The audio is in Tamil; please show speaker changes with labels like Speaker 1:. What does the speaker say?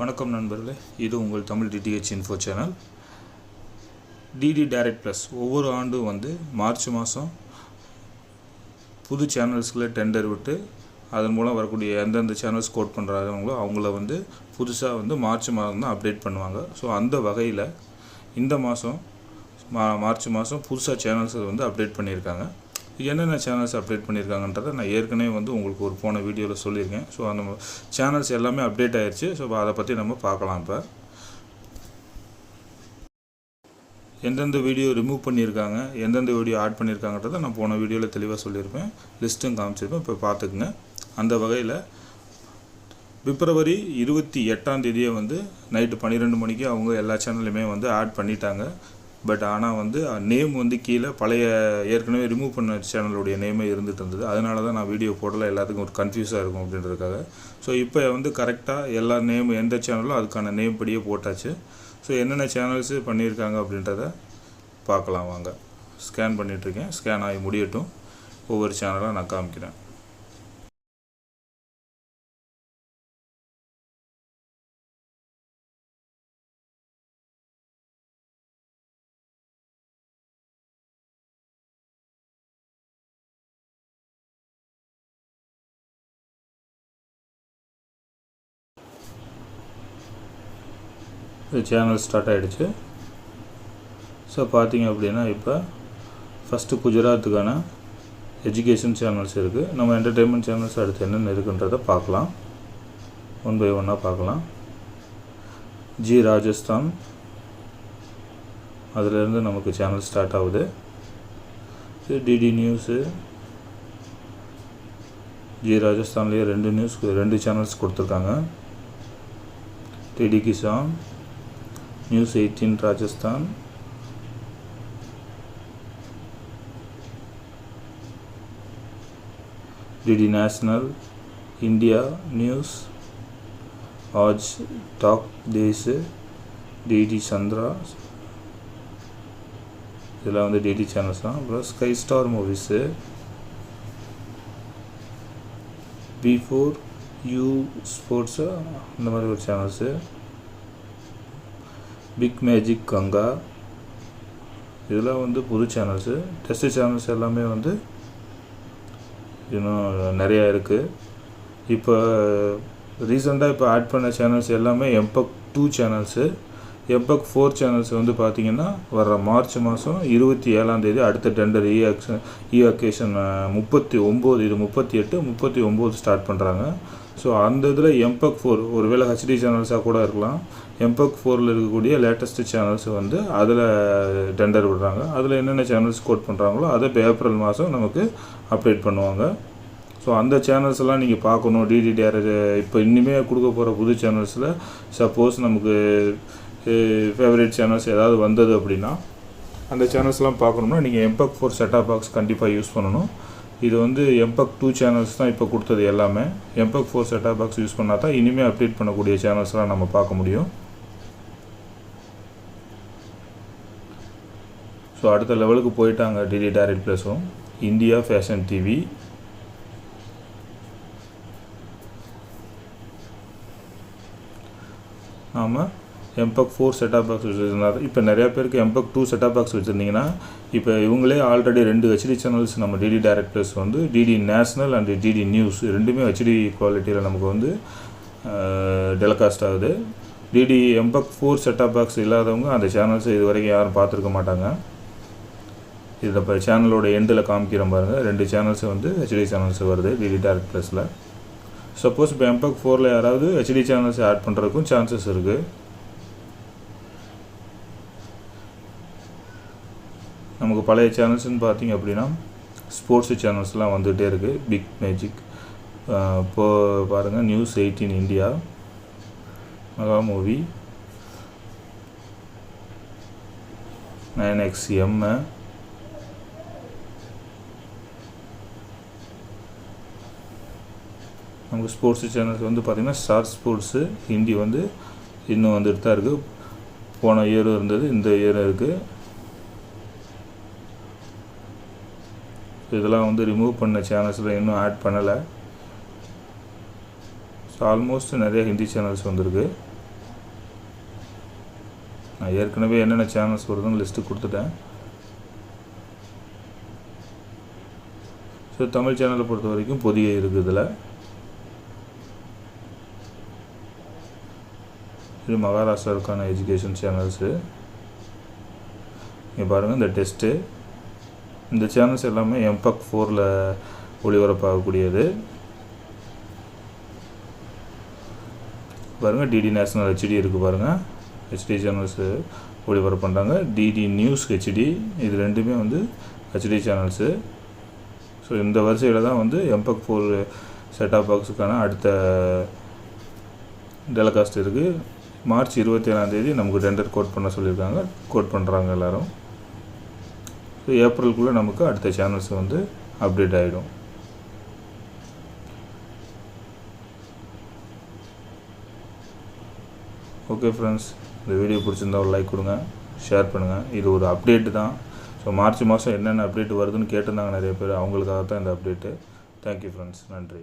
Speaker 1: வணக்கம் நண்பர்களே இது உங்கள் Tamil DTH info channel DD direct plus ஒவ்வொரு ஆண்டும் வந்து மார்ச் மாதம் புது சேனல்ஸ்களை டெண்டர் விட்டு அதன் மூலம் வரக்கூடிய எந்தெந்த சேனல்ஸ் கோட் பண்ணுறாங்களோ அவங்கள வந்து புதுசாக வந்து மார்ச் மாதம் தான் அப்டேட் பண்ணுவாங்க. ஸோ அந்த வகையில் இந்த மாதம் மா மார்ச் மாதம் புதுசாக சேனல்ஸை வந்து அப்டேட் பண்ணியிருக்காங்க. என்னென்ன சேனல்ஸ் அப்டேட் பண்ணியிருக்காங்கன்றதை நான் ஏற்கனவே வந்து உங்களுக்கு ஒரு போன வீடியோவில் சொல்லியிருக்கேன். ஸோ அந்த சேனல்ஸ் எல்லாமே அப்டேட் ஆயிடுச்சு ஸோ அதை பற்றி நம்ம பார்க்கலாம் இப்போ. எந்தெந்த வீடியோ ரிமூவ் பண்ணியிருக்காங்க எந்தெந்த வீடியோ ஆட் பண்ணியிருக்காங்கன்றதை நான் போன வீடியோவில் தெளிவாக சொல்லியிருப்பேன். லிஸ்ட்டும் காமிச்சிருப்பேன். இப்போ பார்த்துக்குங்க. அந்த வகையில் பிப்ரவரி இருபத்தி எட்டாம் தேதியே வந்து நைட்டு பன்னிரெண்டு மணிக்கு அவங்க எல்லா சேனல்லையுமே வந்து ஆட் பண்ணிட்டாங்க. பட் ஆனால் வந்து நேம் வந்து கீழே பழைய ஏற்கனவே ரிமூவ் பண்ண சேனலுடைய நேமே இருந்துகிட்டு இருந்தது. அதனால தான் நான் வீடியோ போடல. எல்லாத்துக்கும் ஒரு கன்ஃபியூஸாக இருக்கும் அப்படின்றதுக்காக. ஸோ இப்போ வந்து கரெக்டாக எல்லா நேம் எந்த சேனலும் அதுக்கான நேம் படியே போட்டாச்சு. ஸோ என்னென்ன சேனல்ஸு பண்ணியிருக்காங்க அப்படின்றத பார்க்கலாம் வாங்க. ஸ்கேன் பண்ணிகிட்ருக்கேன் ஸ்கேன் ஆகி முடியட்டும். ஒவ்வொரு சேனலாக நான் காமிக்கிறேன். சேனல் ஸ்டார்ட் ஆகிடுச்சு ஸோ பார்த்தீங்க அப்படின்னா இப்போ ஃபஸ்ட்டு குஜராத்துக்கான எஜுகேஷன் சேனல்ஸ் இருக்குது நம்ம என்டர்டெயின்மெண்ட் சேனல்ஸ் அடுத்து என்னென்ன இருக்குன்றதை பார்க்கலாம். ஒன் பை ஒன்னாக பார்க்கலாம். ஜி ராஜஸ்தான் அதிலேருந்து நமக்கு சேனல் ஸ்டார்ட் ஆகுது. டிடி நியூஸு ஜி ராஜஸ்தான்லேயே ரெண்டு நியூஸ் ரெண்டு சேனல்ஸ் கொடுத்துருக்காங்க. DD Kisan news eighteen Rajasthan DD national India news Aaj Tak Tez DD Chandra இதெல்லாம் வந்து டிடி சேனல்ஸ் தான் அப்புறம் sky star movies B four U sports இந்த மாதிரி ஒரு சேனல்ஸு பிக் மேஜிக் கங்கா இதெல்லாம் வந்து புது சேனல்ஸு டெஸ்ட் சேனல்ஸ் எல்லாமே வந்து இன்னும் நிறையா இருக்குது இப்போ ரீசெண்டாக இப்போ ஆட் பண்ண சேனல்ஸ் எல்லாமே MPEG two channels MPEG four channels வந்து பார்த்திங்கன்னா வர்ற மார்ச் மாதம் இருபத்தி ஏழாம் தேதி அடுத்த tender e auction e auction முப்பத்தி ஒம்பது இது முப்பத்தி எட்டு முப்பத்தி ஒம்பது ஸ்டார்ட் பண்ணுறாங்க ஸோ அந்த இதில் எம்பக் ஃபோர் ஒருவேளை ஹெச்டி சேனல்ஸாக கூட இருக்கலாம். எம்பக் ஃபோரில் இருக்கக்கூடிய லேட்டஸ்ட்டு சேனல்ஸ் வந்து அதில் டெண்டர் விடுறாங்க. அதில் என்னென்ன சேனல்ஸ் கோட் பண்ணுறாங்களோ அதை இப்போ ஏப்ரல் மாதம் நமக்கு அப்டேட் பண்ணுவாங்க. ஸோ அந்த சேனல்ஸ் எல்லாம் நீங்கள் பார்க்கணும். டிடிடிஆர் இப்போ இனிமேல் கொடுக்க போகிற புது சேனல்ஸில் சப்போஸ் நமக்கு ஃபேவரட் சேனல்ஸ் ஏதாவது வந்தது அப்படின்னா அந்த சேனல்ஸ்லாம் பார்க்கணும்னா நீங்கள் MPEG four set top box கண்டிப்பாக யூஸ் பண்ணணும். இது வந்து எம்பக் டூ சேனல்ஸ் தான் இப்போ கொடுத்தது எல்லாமே. MPEG four set top box use பண்ணால் தான் இனிமேல் அப்டேட் பண்ணக்கூடிய சேனல்ஸ்லாம் நம்ம பார்க்க முடியும். ஸோ அடுத்த லெவலுக்கு போயிட்டாங்க டிடி டைரக்ட் ப்ளஸும் இந்தியா ஃபேஷன் டிவி நாம் எம்பக் ஃபோர் செட்டாப் பாக்ஸ் வச்சுருந்தா இப்போ நிறையா பேருக்கு எம்பக் டூ செட்டாப் பாக்ஸ் வச்சுருந்தீங்கன்னா இப்போ இவங்களே ஆல்ரெடி ரெண்டு ஹெச்டி சேனல்ஸ் நம்ம டிடி டேரக்டர்ஸ் வந்து DD national and DD news ரெண்டுமே ஹெச்டி குவாலிட்டியில் நமக்கு வந்து டெலகாஸ்ட் ஆகுது. DD MPEG four set top box இல்லாதவங்க அந்த சேனல்ஸை இது வரைக்கும் யாரும் பார்த்துருக்க மாட்டாங்க. இதில் இப்போ சேனலோட எண்டில் காமிக்கிறோம் பாருங்கள் ரெண்டு சேனல்ஸ் வந்து ஹெச்டி சேனல்ஸ் வருது டிடி டேரக்ட் ப்ளஸில் சப்போஸ் இப்போ எம்பக் ஃபோரில் யாராவது ஹெச்டி சேனல்ஸ் ஆட் பண்ணுறதுக்கும் சான்சஸ் இருக்குது நமக்கு பழைய சேனல்ஸ்னு பார்த்தீங்க அப்படின்னா ஸ்போர்ட்ஸ் சேனல்ஸ்லாம் வந்துகிட்டே இருக்குது பிக் மேஜிக் இப்போது பாருங்கள் news eighteen India Maha movie nine X M நமக்கு ஸ்போர்ட்ஸ் சேனல்ஸ் வந்து பார்த்திங்கன்னா ஸ்டார் ஸ்போர்ட்ஸு ஹிந்தி வந்து இன்னும் வந்துட்டு தான் இருக்குது போன இயரும் இருந்தது இந்த இயரும் இருக்குது இதெல்லாம் வந்து ரிமூவ் பண்ண சேனல்ஸில் இன்னும் ஆட் பண்ணலை. ஸோ ஆல்மோஸ்ட் நிறைய ஹிந்தி சேனல்ஸ் வந்திருக்கு. நான் ஏற்கனவே என்னென்ன சேனல்ஸ் வருதுன்னு லிஸ்ட்டு கொடுத்துட்டேன். ஸோ தமிழ் சேனலை பொறுத்த வரைக்கும் புதிய இருக்குது இதில். இது மகாராஷ்டிராவுக்கான எஜுகேஷன் சேனல்ஸு இங்கே பாருங்கள் இந்த டெஸ்ட்டு இந்த சேனல்ஸ் எல்லாமே எம்பக் ஃபோரில் ஒளிபரப்பாகக்கூடியது. பாருங்கள் டிடி நேஷ்னல் ஹெச்டி இருக்குது பாருங்கள் ஹெச்டி சேனல்ஸு ஒளிபரப்பு பண்ணுறாங்க டிடி நியூஸ் ஹெச்டி இது ரெண்டுமே வந்து ஹெச்டி சேனல்ஸு ஸோ இந்த வரிசையில் தான் வந்து எம்பக் ஃபோர் செட்டாப் பாக்ஸுக்கான அடுத்த டெலகாஸ்ட் இருக்குது மார்ச் இருபத்தி ஏழாந்தேதி நமக்கு டெண்டர் கோட் பண்ண சொல்லியிருக்காங்க. கோட் பண்ணுறாங்க எல்லோரும். ஸோ ஏப்ரலுக்குள்ளே நமக்கு அடுத்த சேனல்ஸ் வந்து அப்டேட் ஆகிடும் ஓகே ஃப்ரெண்ட்ஸ் இந்த வீடியோ பிடிச்சிருந்தா ஒரு லைக் கொடுங்க ஷேர் பண்ணுங்கள் இது ஒரு அப்டேட்டு தான். ஸோ மார்ச் மாதம் என்னென்ன அப்டேட் வருதுன்னு கேட்டிருந்தாங்க நிறைய பேர். அவங்களுக்காக தான் இந்த அப்டேட்டு தேங்க்யூ ஃப்ரெண்ட்ஸ் நன்றி.